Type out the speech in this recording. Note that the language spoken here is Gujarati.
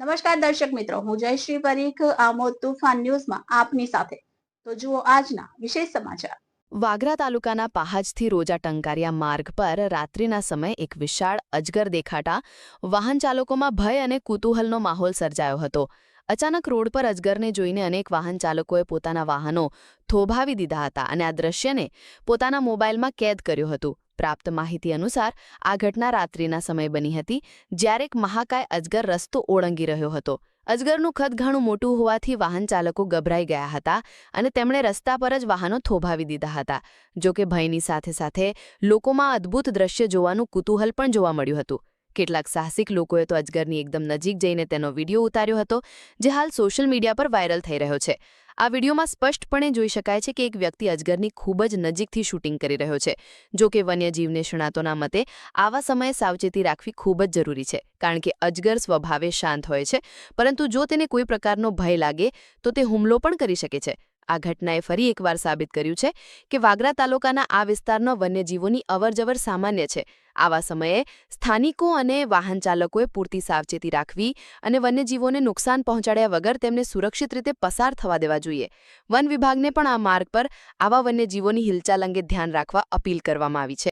નમસ્કાર દર્શક મિત્રો, હું જયશ્રી પરીખ, આમોદ તુફાન ન્યૂઝમાં આપની સાથે. તો જુઓ આજના વિશેષ સમાચાર. વાગરા તાલુકાના પહાજથી રોજા ટંકારિયા માર્ગ પર રાત્રિના સમયે એક વિશાળ અજગર દેખાતા વાહન ચાલકોમાં ભય અને કુતૂહલનો માહોલ સર્જાયો હતો. અચાનક રોડ પર અજગરને જોઈને અનેક વાહન ચાલકોએ પોતાના વાહનો થોભાવી દીધા હતા અને આ દ્રશ્યને પોતાના મોબાઈલમાં કેદ કર્યું હતું. પ્રાપ્ત માહિતી અનુસાર આ ઘટના રાત્રિના સમય બની હતી, જ્યારે એક મહાકાય અજગર રસ્તો ઓળંગી રહ્યો હતો. અજગરનું ખત ઘણું મોટું હોવાથી વાહન ચાલકો ગભરાઈ ગયા હતા અને તેમણે રસ્તા પર જ વાહનો થોભાવી દીધા હતા. જો કે ભયની સાથે સાથે લોકોમાં અદ્ભુત દ્રશ્ય જોવાનું કુતૂહલ પણ જોવા મળ્યું હતું. કેટલાક સાહસિક લોકોએ તો અજગરની એકદમ નજીક જઈને તેનો વીડિયો ઉતાર્યો હતો, જે હાલ સોશિયલ મીડિયા પર વાયરલ થઈ રહ્યો છે. આ વિડીયોમાં સ્પષ્ટપણે જોઈ શકાય છે કે એક વ્યક્તિ અજગરની ખૂબ જ નજીકથી શૂટિંગ કરી રહ્યો છે, જો કે વન્યજીવ નિષ્ણાતોના મતે આવા સમયે સાવચેતી રાખવી ખૂબ જ જરૂરી છે, કારણ કે અજગર સ્વભાવે શાંત હોય છે, પરંતુ જો તેને કોઈ પ્રકારનો ભય લાગે, તો તે હુમલો પણ કરી શકે છે. આ ઘટનાએ ફરી એકવાર સાબિત કર્યું છે કે વાગરા તાલુકાના આ વિસ્તારનો વન્યજીવોની અવરજવર સામાન્ય છે. આવા સમયે સ્થાનિકો અને વાહન ચાલકોએ પૂરતી સાવચેતી રાખવી અને વન્યજીવોને નુકસાન પહોંચાડ્યા વગર તેમને સુરક્ષિત રીતે પસાર થવા દેવા જોઈએ. વન વિભાગને પણ આ માર્ગ પર આવા વન્યજીવોની હિલચાલ અંગે ધ્યાન રાખવા અપીલ કરવામાં આવી છે.